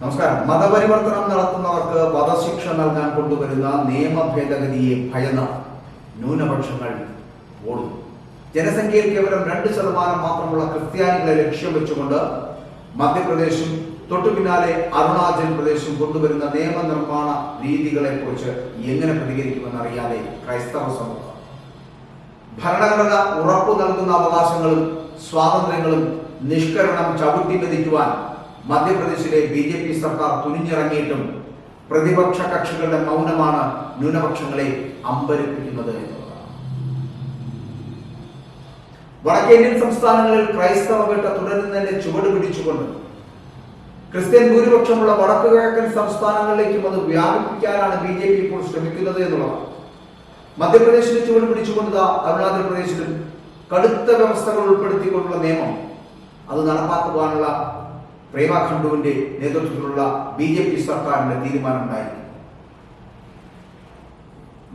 നമസ്കാരം. മതപരിവർത്തനം നടത്തുന്നവർക്ക് വധശിക്ഷ നൽകാൻ കൊണ്ടുവരുന്ന നിയമ ഭേദഗതിയെ ഭയന്ന് ന്യൂനപക്ഷങ്ങൾ ഓടുന്നു. ജനസംഖ്യയിൽ കേവലം രണ്ട് ശതമാനം മാത്രമുള്ള ക്രിസ്ത്യാനികളെ ലക്ഷ്യം വെച്ചുകൊണ്ട് മധ്യപ്രദേശും തൊട്ടു പിന്നാലെ അരുണാചൽ പ്രദേശും കൊണ്ടുവരുന്ന നിയമനിർമ്മാണ രീതികളെ കുറിച്ച് എങ്ങനെ പ്രതികരിക്കുമെന്ന് അറിയാതെ ക്രൈസ്തവ സമൂഹം. ഭരണഘടന ഉറപ്പു നൽകുന്ന അവകാശങ്ങളും സ്വാതന്ത്ര്യങ്ങളും നിഷ്കരണം ചവിട്ടി മെതിക്കുവാൻ മധ്യപ്രദേശിലെ ബി ജെ പി സർക്കാർ തുനിഞ്ഞിറങ്ങിയിട്ടും പ്രതിപക്ഷ കക്ഷികളുടെ മൗനമാണ് ന്യൂനപക്ഷങ്ങളെ അമ്പരിപ്പിക്കുന്നത് വടക്കേന്ത്യൻ സംസ്ഥാനങ്ങളിൽ ക്രൈസ്തവ വേട്ട തുടരുന്നതിന്റെ ചുവട് പിടിച്ചുകൊണ്ട് ക്രിസ്ത്യൻ ഭൂരിപക്ഷമുള്ള വടക്കു കിഴക്കൻ സംസ്ഥാനങ്ങളിലേക്കും അത് വ്യാപിപ്പിക്കാനാണ് ബി ജെ പി ഇപ്പോൾ ശ്രമിക്കുന്നത് എന്നുള്ളതാണ്. മധ്യപ്രദേശിന് ചുവട് പിടിച്ചുകൊണ്ട് അരുണാചൽ പ്രദേശിലും കടുത്ത വ്യവസ്ഥകൾ ഉൾപ്പെടുത്തിക്കൊണ്ടുള്ള നിയമം അത് നടപ്പാക്കുവാനുള്ള പ്രേമ ഖണ്ഡുവിന്റെ നേതൃത്വത്തിലുള്ള ബി ജെ പി സർക്കാരിന്റെ തീരുമാനമുണ്ടായിരിക്കും.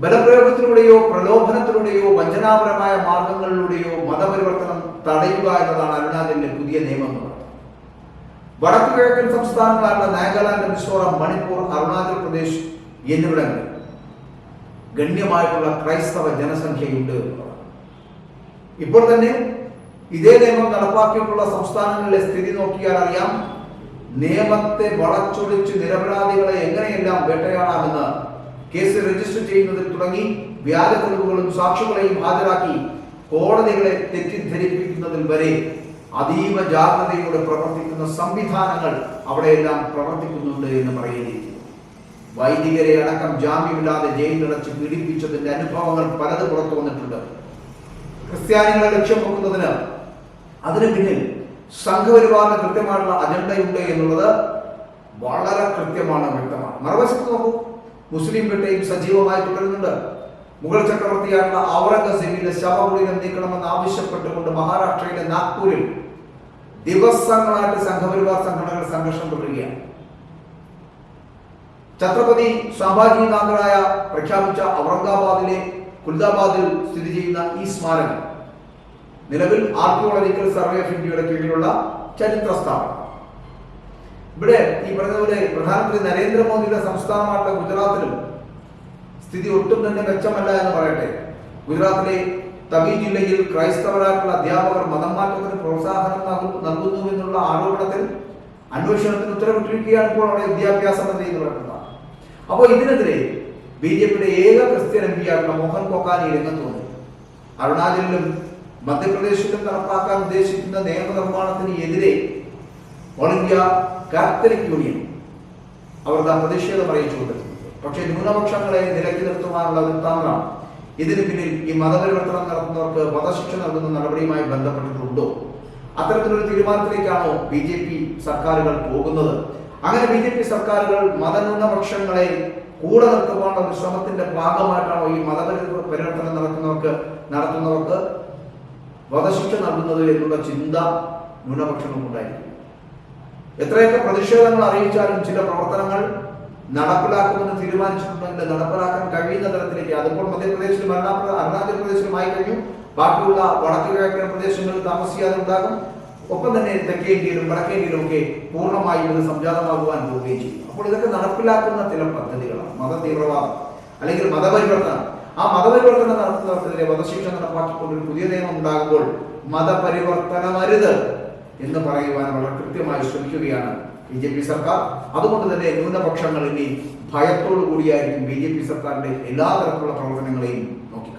ബലപ്രയോഗത്തിലൂടെയോ പ്രലോഭനത്തിലൂടെയോ വഞ്ചനാപരമായ മാർഗങ്ങളിലൂടെയോ മതപരിവർത്തനം തടയുക എന്നതാണ് അരുണാചലിന്റെ പുതിയ നിയമം. വടക്കു കിഴക്കൻ സംസ്ഥാനങ്ങളായ നാഗാലാൻഡ് മിസോറാം മണിപ്പൂർ അരുണാചൽ പ്രദേശ് എന്നിവിടങ്ങളിൽ ഗണ്യമായിട്ടുള്ള ക്രൈസ്തവ ജനസംഖ്യയുണ്ട്. ഇപ്പോൾ തന്നെ ഇതേ നിയമം നടപ്പാക്കിയിട്ടുള്ള സംസ്ഥാനങ്ങളിലെ സ്ഥിതി നോക്കിയാൽ അറിയാം. നിയമത്തെ വളച്ചൊടിച്ച് നിരപരാധികളെ എങ്ങനെയെല്ലാം വേട്ടയാടാമെന്ന് കേസ് രജിസ്റ്റർ ചെയ്യുന്നതിൽ തുടങ്ങി വ്യാജ തെളിവുകളും സാക്ഷികളെയും ഹാജരാക്കി കോടതികളെ തെറ്റിദ്ധരിപ്പിക്കുന്നതിൽ വരെ അതീവ ജാഗ്രതയോടെ പ്രവർത്തിക്കുന്ന സംവിധാനങ്ങൾ അവിടെയെല്ലാം പ്രവർത്തിക്കുന്നുണ്ട് എന്ന് പറയുന്നത് വൈദികരെ അടക്കം ജാമ്യമില്ലാതെ ജയിലിലടച്ച് പീഡിപ്പിച്ചതിന്റെ അനുഭവങ്ങൾ പലത് പുറത്തു വന്നിട്ടുണ്ട്. ക്രിസ്ത്യാനികളെ ലക്ഷ്യം വെക്കുന്നതിന് അതിന് പിന്നിൽ സംഘപരിവാറിന് കൃത്യമായിട്ടുള്ള അജണ്ടയുണ്ട് എന്നുള്ളത് വളരെ കൃത്യമാണ് വ്യക്തമാണ്. മറുവശത്ത് നോക്കൂ മുസ്ലിം പെട്ടയും സജീവമായി തുടരുന്നുണ്ട്. മുഗൾ ചക്രവർത്തിയായിട്ടുള്ള ഔറംഗസീബിന്റെ ശവകുടീരം നീക്കണമെന്ന് ആവശ്യപ്പെട്ടുകൊണ്ട് മഹാരാഷ്ട്രയിലെ നാഗ്പൂരിൽ ദിവസങ്ങളായിട്ട് സംഘപരിവാർ സംഘടനകൾ സംഘർഷം തുടരുകയാണ്. ഛത്രപതി സംഭാജി സംഭാജിനാഥരായ പ്രഖ്യാപിച്ച ഔറംഗാബാദിലെ കുൽദാബാദിൽ സ്ഥിതി ചെയ്യുന്ന ഈ സ്മാരകം നിലവിൽ ആർക്കിയോളജിക്കൽ സർവേ ഓഫ് ഇന്ത്യയുടെ കീഴിലുള്ള ചരിത്ര സ്ഥാപനം. ഇവിടെ ഈ പറഞ്ഞതുപോലെ പ്രധാനമന്ത്രി നരേന്ദ്രമോദിയുടെ സംസ്ഥാനമായിട്ടുള്ള ഗുജറാത്തിലും സ്ഥിതി ഒട്ടും തന്നെ മെച്ചമല്ല എന്ന് പറയട്ടെ. ഗുജറാത്തിലെ തവി ജില്ലയിൽ ക്രൈസ്തവരായിട്ടുള്ള അധ്യാപകർ മതം മാറ്റത്തിന് പ്രോത്സാഹനം നൽകുന്നു എന്നുള്ള ആരോപണത്തിൽ അന്വേഷണത്തിന് ഉത്തരവിട്ടിരിക്കുകയാണ് ഇപ്പോൾ അവിടെ വിദ്യാഭ്യാസ മന്ത്രി എന്ന് പറയുന്നത്. അപ്പോൾ ഇതിനെതിരെ ബി ജെ പിയുടെ ഏക ക്രിസ്ത്യൻ എം പി ആയിട്ടുള്ള മോഹൻ കൊക്കാനി രംഗത്ത് വന്നു അരുണാചലിലും മധ്യപ്രദേശിലും നടപ്പാക്കാൻ ഉദ്ദേശിക്കുന്ന നിയമനിർമ്മാണത്തിന് എതിരെ ഓൾ ഇന്ത്യ കാത്തലിക് യൂണിയൻ അവർ ദാ പ്രതിഷേധം അറിയിച്ചുകൊണ്ട് പക്ഷേ ന്യൂനപക്ഷങ്ങളെ നിലയ്ക്ക് നിർത്തുവാനുള്ള വൃത്താന്തമാണ് ഇതിന് പിന്നിൽ ഈ മതപരിവർത്തനം നടത്തുന്നവർക്ക് വധശിക്ഷ നൽകുന്ന നടപടിയുമായി ബന്ധപ്പെട്ടിട്ടുണ്ടോ? അത്തരത്തിലൊരു തീരുമാനത്തിലേക്കാണോ ബി ജെ പി സർക്കാരുകൾ പോകുന്നത്? അങ്ങനെ ബി ജെ പി സർക്കാരുകൾ മതന്യൂനപക്ഷങ്ങളെ കൂടെ നിർത്തുവാനുള്ള ശ്രമത്തിന്റെ ഭാഗമായിട്ടാണോ ഈ മതപരിവർത്തനം പരിവർത്തനം നടത്തുന്നവർക്ക് നടത്തുന്നവർക്ക് വധശിക്ഷ നൽകുന്നത് എന്നുള്ള ചിന്ത ന്യൂനപക്ഷങ്ങൾക്കുണ്ടായിരിക്കും എത്രയൊക്കെ പ്രതിഷേധങ്ങൾ അറിയിച്ചാലും ചില പ്രവർത്തനങ്ങൾ നടപ്പിലാക്കുമെന്ന് തീരുമാനിച്ചിട്ടുണ്ടെങ്കിൽ നടപ്പിലാക്കാൻ കഴിയുന്ന തരത്തിലേക്ക് അതിപ്പോൾ മധ്യപ്രദേശിലും അരുണാചൽ പ്രദേശിലുമായി കഴിഞ്ഞു. ബാക്കിയുള്ള വടക്കു കിഴക്കൻ പ്രദേശങ്ങളിൽ താമസിക്കാതെ ഉണ്ടാകും. ഒപ്പം തന്നെ തെക്കേ ഇന്ത്യയിലും വടക്കേ ഇന്ത്യയിലും ഒക്കെ പൂർണമായും ഇത് സംജാതമാകുവാൻ പോവുകയും ചെയ്യും. അപ്പോൾ ഇതൊക്കെ നടപ്പിലാക്കുന്ന ചില പദ്ധതികളാണ്. മത തീവ്രവാദം അല്ലെങ്കിൽ മതപരിവർത്തനം. ആ മതപരിവർത്തനം നടത്തുന്നവർക്കെതിരെ വധശിക്ഷ നടപ്പാക്കിക്കൊണ്ട് ഒരു പുതിയ നിയമം ഉണ്ടാകുമ്പോൾ മതപരിവർത്തനമരുത് എന്ന് പറയുവാൻ വളരെ കൃത്യമായി ശ്രമിക്കുകയാണ് ബി ജെ പി സർക്കാർ. അതുകൊണ്ട് തന്നെ ന്യൂനപക്ഷങ്ങൾ ഇനി ഭയത്തോടു കൂടിയായിരിക്കും ബി ജെ പി സർക്കാരിന്റെ എല്ലാ തരത്തിലുള്ള പ്രവർത്തനങ്ങളെയും നോക്കിക്കാണുന്നത്